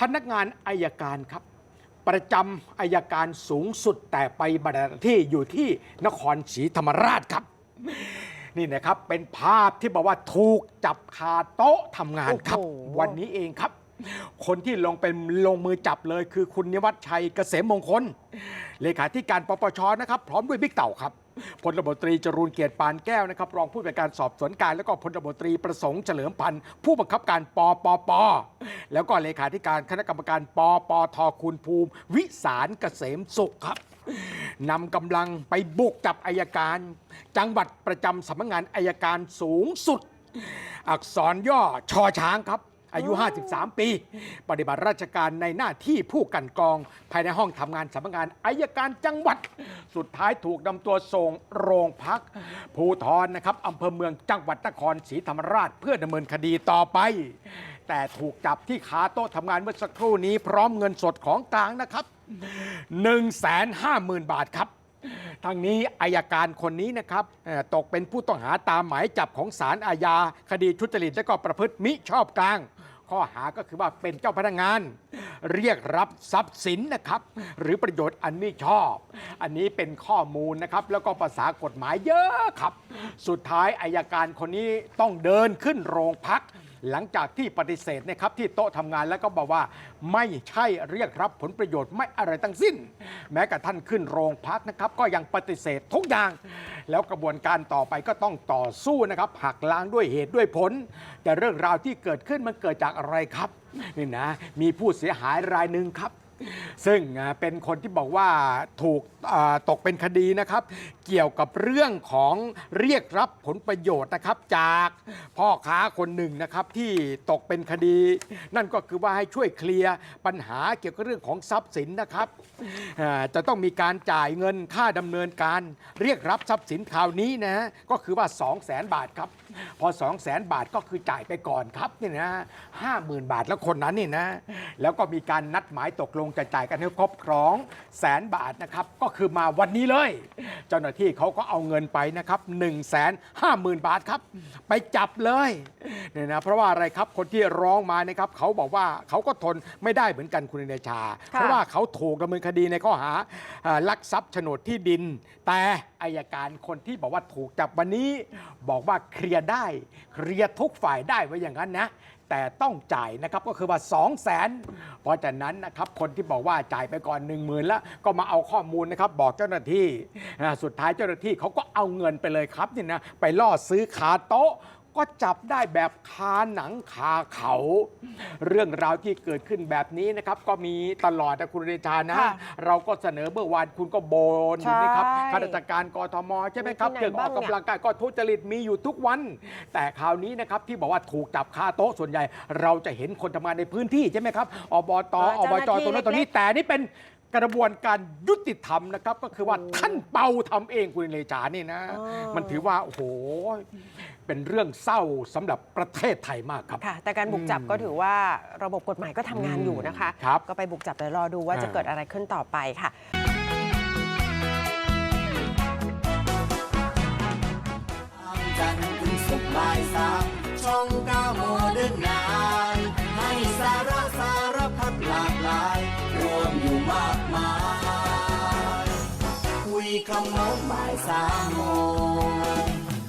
พนักงานอายการครับ ประจำอายการสูงสุดแต่ไปบัตรหน้าที่อยู่ที่นครศรีธรรมราชครับ นี่นะครับเป็นภาพที่บอกว่าถูกจับคาโต๊ะทำงานครับ โอ้โห วันนี้เองครับ คนที่ลงเป็นลงมือจับเลยคือคุณนิวัฒชัยเกษมมงคล เลขาธิการปปชนะครับ พร้อมด้วยบิ๊กเต่าครับ พลตบตรีจรูนเกียรติปานแก้วนะครับรองผู้บัญชาการสอบสวนกลารแล้วก็พลตบตรีประสงค์เฉลิมพันธ์ผู้บังคับการปปป แล้วก็เลขาธิการคณะกรรมการปปทคุณภูมิ วิสารเกษมสุขครับนำกำลังไปบุกจับอายการ จังหวัดประจำสำนักงานอายการสูงสุด อักษรย่อชอช้างครับ อายุ 53 ปี ปฏิบัติราชการในหน้าที่ผู้กลันกรอง ภายในห้องทำงานสำนักงานอายการจังหวัด สุดท้ายถูกนำตัวส่งโรงพัก ภูทรนะครับอำเภอเมืองจังหวัดนครศรีธรรมราช เพื่อดำเนินคดีต่อไป แต่ถูกจับที่ขาโต๊ะทำงานเมื่อสักครู่นี้ พร้อมเงินสดของกลางนะครับ 150,000 บาทครับ ทางนี้อายการคนนี้นะครับเอ่อตกเป็นผู้ต้องหาตามหมายจับของศาลอาญา คดีทุจริตและก็ประพฤติมิชอบกลาง ข้อหาก็คือว่าเป็นเจ้าพนักงาน เรียกรับทรัพย์สินนะครับ หรือประโยชน์อันมิชอบ อันนี้เป็นข้อมูลนะครับ แล้วก็ภาษากฎหมายเยอะครับ สุดท้ายอายการคนนี้ต้องเดินขึ้นโรงพัก หลังจากที่ปฏิเสธนะครับที่โต๊ะทำงานแล้วก็บอกว่า ไม่ใช่เรียกรับผลประโยชน์ไม่อะไรทั้งสิ้น แม้กระทั่งขึ้นโรงพักนะครับก็ยังปฏิเสธทุกอย่าง แล้วกระบวนการต่อไปก็ต้องต่อสู้นะครับหักล้างด้วยเหตุด้วยผล แต่เรื่องราวที่เกิดขึ้นมันเกิดจากอะไรครับนี่นะมีผู้เสียหายรายหนึ่งครับ ซึ่งเป็นคนที่บอกว่าถูกตกเป็นคดีนะครับ เกี่ยวกับเรื่องของเรียกรับผลประโยชน์นะครับ จากพ่อค้าคนหนึ่งนะครับที่ตกเป็นคดี นั่นก็คือว่าให้ช่วยเคลียร์ปัญหาเกี่ยวกับเรื่องของทรัพย์สินนะครับจะต้องมีการจ่ายเงินค่าดำเนินการ เรียกรับทรัพย์สินคราวนี้นะก็คือว่า 2 0 0แสนบาทครับ พอ 2 0 0แสนบาทก็คือจ่ายไปก่อนครับนี่นะห้าหมื่นบาทแล้วคนนั้นนี่นะ แล้วก็มีการนัดหมายตกลงจะจ่ายกันให้ครบครองแสนบาทนะครับ ก็คือมาวันนี้เลย เจ้าหน้าที่เขาก็เอาเงินไปนะครับ1นึ่งแสนห้าหมื่นบาทครับ ไปจับเลย เนี่ยนะเพราะว่าอะไรครับคนที่ร้องมานะครับเขาบอกว่าเขาก็ทนไม่ได้เหมือนกันคุณเดชาค่ะเพราะว่าเขาถูกดำเนินคดีในข้อหาเอ่อลักทรัพย์โฉนดที่ดิน แต่อายการคนที่บอกว่าถูกจับวันนี้ บอกว่าเคลียร์ได้เคลียร์ทุกฝ่ายได้ไว้อย่างนั้นนะแต่ต้องจ่ายนะครับก็คือว่า 2 0 0 0 0 0เพราะฉะนั้นนะครับคนที่บอกว่าจ่ายไปก่อน 1 0,000 แล้วก็มาเอาข้อมูลนะครับบอกเจ้าหน้าที่อ่าสุดท้ายเจ้าหน้าที่เขาก็เอาเงินไปเลยครับนี่นะไปล่อซื้อขาโต๊ะ ก็จับได้แบบคาหนังคาเขา เรื่องราวที่เกิดขึ้นแบบนี้นะครับ ก็มีตลอดนะคุณเดชานะ ค่ะเราก็เสนอเมื่อวานคุณก็โบนอยู่นะครับใช่ข้าราชการกทมใช่ไหมครับมีที่ไหนเรื่องออกบ้างเนี่ย กำลังกายก็ทุจริตมีอยู่ทุกวัน แต่คราวนี้นะครับที่บอกว่าถูกจับคาโต๊ะส่วนใหญ่ เราจะเห็นคนทำงานในพื้นที่ใช่ไหมครับอบตเอออบจเจ้าหน้าที่ตรงนั้นตรงนี้เล็ก แต่นี่เป็น กระบวนการยุติธรรมนะครับ ก็คือว่าท่านเปาทำเองคุณเลจานี่นะ อ๋อ มันถือว่าโอ้โหเป็นเรื่องเศร้าสำหรับประเทศไทยมากครับ ค่ะ แต่การบุกจับอืมก็ถือว่าระบบกฎหมายก็ทำงานอยู่นะคะ ครับก็ไปบุกจับเดี๋ยวรอดูว่าจะอ่า เกิดอะไรขึ้นต่อไปค่ะจันทร์ถึงศุกร์บ่ายสามช่องเก้าโมเดิร์นไนให้สาระสารพัดหลากหลาย คุยขโมบ่ายสามโมง